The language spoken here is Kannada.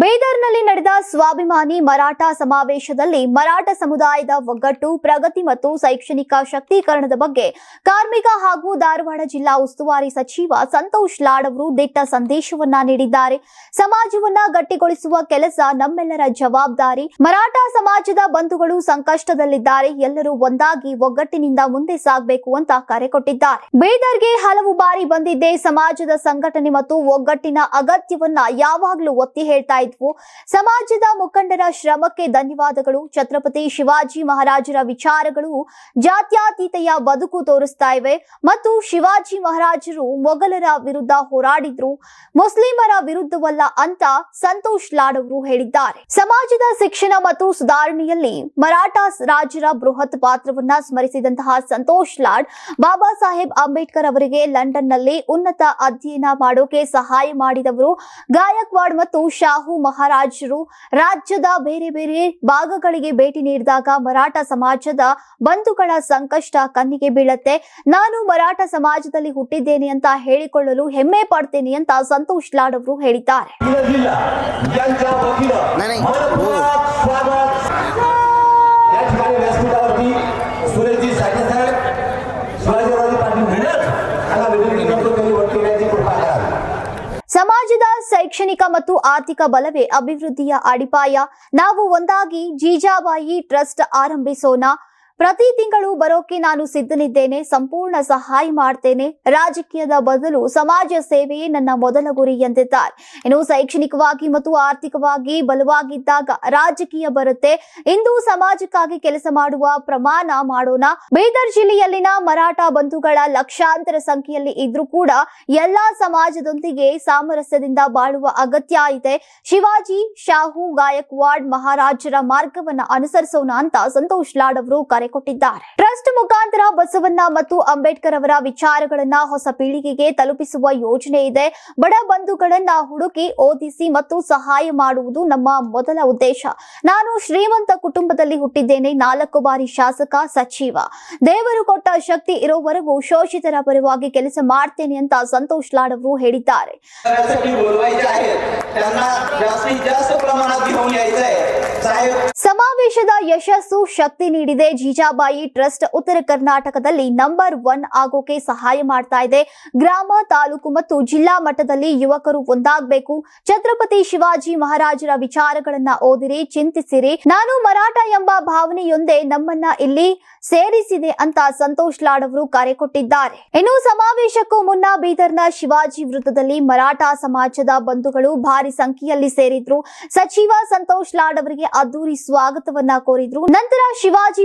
ಬೀದರ್ನಲ್ಲಿ ನಡೆದ ಸ್ವಾಭಿಮಾನಿ ಮರಾಠ ಸಮಾವೇಶದಲ್ಲಿ ಮರಾಠ ಸಮುದಾಯದ ಒಗ್ಗಟ್ಟು, ಪ್ರಗತಿ ಮತ್ತು ಶೈಕ್ಷಣಿಕ ಶಕ್ತೀಕರಣದ ಬಗ್ಗೆ ಕಾರ್ಮಿಕ ಹಾಗೂ ಧಾರವಾಡ ಜಿಲ್ಲಾ ಉಸ್ತುವಾರಿ ಸಚಿವ ಸಂತೋಷ್ ಲಾಡ್ ಅವರು ದಿಟ್ಟ ಸಂದೇಶವನ್ನ ನೀಡಿದ್ದಾರೆ. ಸಮಾಜವನ್ನ ಗಟ್ಟಿಗೊಳಿಸುವ ಕೆಲಸ ನಮ್ಮೆಲ್ಲರ ಜವಾಬ್ದಾರಿ. ಮರಾಠ ಸಮಾಜದ ಬಂಧುಗಳು ಸಂಕಷ್ಟದಲ್ಲಿದ್ದಾರೆ. ಎಲ್ಲರೂ ಒಂದಾಗಿ ಒಗ್ಗಟ್ಟಿನಿಂದ ಮುಂದೆ ಸಾಗಬೇಕು ಅಂತ ಕರೆ ಕೊಟ್ಟಿದ್ದಾರೆ. ಬೀದರ್ಗೆ ಹಲವು ಬಾರಿ ಬಂದಿದ್ದೆ ಸಮಾಜದ ಸಂಘಟನೆ ಮತ್ತು ಒಗ್ಗಟ್ಟಿನ ಅಗತ್ಯವನ್ನ ಯಾವಾಗಲೂ ಒತ್ತಿ ಹೇಳ್ತಾ ಇದ್ವು ಸಮಾಜದ ಮುಖಂಡರ ಶ್ರಮಕ್ಕೆ ಧನ್ಯವಾದಗಳು. ಛತ್ರಪತಿ ಶಿವಾಜಿ ಮಹಾರಾಜರ ವಿಚಾರಗಳು ಜಾತ್ಯಾತೀತೆಯ ಬದುಕು ತೋರಿಸ್ತಾ ಇವೆ. ಮತ್ತು ಶಿವಾಜಿ ಮಹಾರಾಜರು ಮೊಘಲರ ವಿರುದ್ಧ ಹೋರಾಡಿದ್ರು. ಮುಸ್ಲಿಮರ ವಿರುದ್ಧವಲ್ಲ ಅಂತ ಸಂತೋಷ್ ಲಾಡ್ ಅವರು ಹೇಳಿದ್ದಾರೆ. ಸಮಾಜದ ಶಿಕ್ಷಣ ಮತ್ತು ಸುಧಾರಣೆಯಲ್ಲಿ ಮರಾಠ ರಾಜರ ಬೃಹತ್ ಪಾತ್ರವನ್ನ ಸ್ಮರಿಸಿದಂತಹ ಸಂತೋಷ್ ಲಾಡ್, ಬಾಬಾ ಸಾಹೇಬ್ ಅಂಬೇಡ್ಕರ್ ಅವರಿಗೆ ಲಂಡನ್ನಲ್ಲಿ ಉನ್ನತ ಅಧ್ಯಯನ ಮಾಡೋಕೆ ಸಹಾಯ ಮಾಡಿದವರು ಗಾಯಕ್ವಾಡ್ ಮತ್ತು ಶಾಹು ಮಹಾರಾಜರು ರಾಜ್ಯದ ಬೇರೆ ಬೇರೆ ಭಾಗಗಳಿಗೆ ಭೇಟಿ ನೀಡಿದಾಗ ಮರಾಠ ಸಮಾಜದ ಬಂಧುಗಳ ಸಂಕಷ್ಟ ಕಣ್ಣಿಗೆ ಬೀಳತ್ತೆ. ನಾನು ಮರಾಠ ಸಮಾಜದಲ್ಲಿ ಹುಟ್ಟಿದ್ದೇನೆ ಅಂತ ಹೇಳಿಕೊಳ್ಳಲು ಹೆಮ್ಮೆ ಪಡ್ತೇನೆ ಅಂತ ಸಂತೋಷ್ ಲಾಡ್ ಅವರು ಹೇಳಿದ್ದಾರೆ. ನನಗೆ ಶೈಕ್ಷಣಿಕ ಮತ್ತು ಆರ್ಥಿಕ ಬಲವೇ ಅಭಿವೃದ್ಧಿಯ ಅಡಿಪಾಯ. ನಾವು ಒಂದಾಗಿ ಜೀಜಾಬಾಯಿ ಟ್ರಸ್ಟ್ ಆರಂಭಿಸೋಣ. ಪ್ರತಿ ತಿಂಗಳು ಬರೋಕೆ ನಾನು ಸಿದ್ಧನಿದ್ದೇನೆ, ಸಂಪೂರ್ಣ ಸಹಾಯ ಮಾಡ್ತೇನೆ. ರಾಜಕೀಯದ ಬದಲು ಸಮಾಜ ಸೇವೆಯೇ ನನ್ನ ಮೊದಲ ಗುರಿ ಎಂದಿದ್ದಾರೆ. ಇನ್ನು ಶೈಕ್ಷಣಿಕವಾಗಿ ಮತ್ತು ಆರ್ಥಿಕವಾಗಿ ಬಲವಾಗಿದ್ದಾಗ ರಾಜಕೀಯ ಬರುತ್ತೆ. ಇಂದು ಸಮಾಜಕ್ಕಾಗಿ ಕೆಲಸ ಮಾಡುವ ಪ್ರಮಾಣ ಮಾಡೋಣ. ಬೀದರ್ ಜಿಲ್ಲೆಯಲ್ಲಿನ ಮರಾಠ ಬಂಧುಗಳ ಲಕ್ಷಾಂತರ ಸಂಖ್ಯೆಯಲ್ಲಿ ಇದ್ರೂ ಕೂಡ ಎಲ್ಲಾ ಸಮಾಜದೊಂದಿಗೆ ಸಾಮರಸ್ಯದಿಂದ ಬಾಳುವ ಅಗತ್ಯ ಇದೆ. ಶಿವಾಜಿ, ಶಾಹು, ಗಾಯಕ್ವಾಡ್, ಮಹಾರಾಜರ ಮಾರ್ಗವನ್ನ ಅನುಸರಿಸೋಣ ಅಂತ ಸಂತೋಷ್ ಲಾಡ್ ಅವರು ಕರೆ ಕರೆ ಕೊಟ್ಟಿದ್ದಾರೆ ಟ್ರಸ್ಟ್ ಮುಖಾಂತರ ಬಸವಣ್ಣ ಮತ್ತು ಅಂಬೇಡ್ಕರ್ ಅವರ ವಿಚಾರಗಳನ್ನ ಹೊಸ ಪೀಳಿಗೆಗೆ ತಲುಪಿಸುವ ಯೋಜನೆ ಇದೆ. ಬಡ ಬಂಧುಗಳನ್ನ ಹುಡುಕಿ ಓದಿಸಿ ಮತ್ತು ಸಹಾಯ ಮಾಡುವುದು ನಮ್ಮ ಮೊದಲ ಉದ್ದೇಶ. ನಾನು ಶ್ರೀಮಂತ ಕುಟುಂಬದಲ್ಲಿ ಹುಟ್ಟಿದ್ದೇನೆ. ನಾಲ್ಕು ಬಾರಿ ಶಾಸಕ, ಸಚಿವ. ದೇವರು ಕೊಟ್ಟ ಶಕ್ತಿ ಇರುವವರೆಗೂ ಶೋಷಿತರ ಪರವಾಗಿ ಕೆಲಸ ಮಾಡ್ತೇನೆ ಅಂತ ಸಂತೋಷ್ ಲಾಡ್ ಅವರು ಹೇಳಿದ್ದಾರೆ. ಸಮಾವೇಶದ ಯಶಸ್ಸು ಶಕ್ತಿ ನೀಡಿದೆ. ಜಿ ಜೀಜಾಬಾಯಿ ಟ್ರಸ್ಟ್ ಉತ್ತರ ಕರ್ನಾಟಕದಲ್ಲಿ ನಂಬರ್ ಒನ್ ಆಗೋಕೆ ಸಹಾಯ ಮಾಡ್ತಾ ಇದೆ. ಗ್ರಾಮ, ತಾಲೂಕು ಮತ್ತು ಜಿಲ್ಲಾ ಮಟ್ಟದಲ್ಲಿ ಯುವಕರು ಒಂದಾಗಬೇಕು. ಛತ್ರಪತಿ ಶಿವಾಜಿ ಮಹಾರಾಜರ ವಿಚಾರಗಳನ್ನ ಓದಿರಿ, ಚಿಂತಿಸಿರಿ. ನಾನು ಮರಾಠ ಎಂಬ ಭಾವನೆಯೊಂದೇ ನಮ್ಮನ್ನ ಇಲ್ಲಿ ಸೇರಿಸಿದೆ ಅಂತ ಸಂತೋಷ್ ಲಾಡ್ ಅವರು ಕರೆ ಕೊಟ್ಟಿದ್ದಾರೆ. ಇನ್ನು ಸಮಾವೇಶಕ್ಕೂ ಮುನ್ನ ಬೀದರ್ನ ಶಿವಾಜಿ ವೃತ್ತದಲ್ಲಿ ಮರಾಠ ಸಮಾಜದ ಬಂಧುಗಳು ಭಾರಿ ಸಂಖ್ಯೆಯಲ್ಲಿ ಸೇರಿದ್ರು. ಸಚಿವ ಸಂತೋಷ್ ಲಾಡ್ ಅವರಿಗೆ ಅದ್ದೂರಿ ಸ್ವಾಗತವನ್ನ ಕೋರಿದ್ರು. ನಂತರ ಶಿವಾಜಿ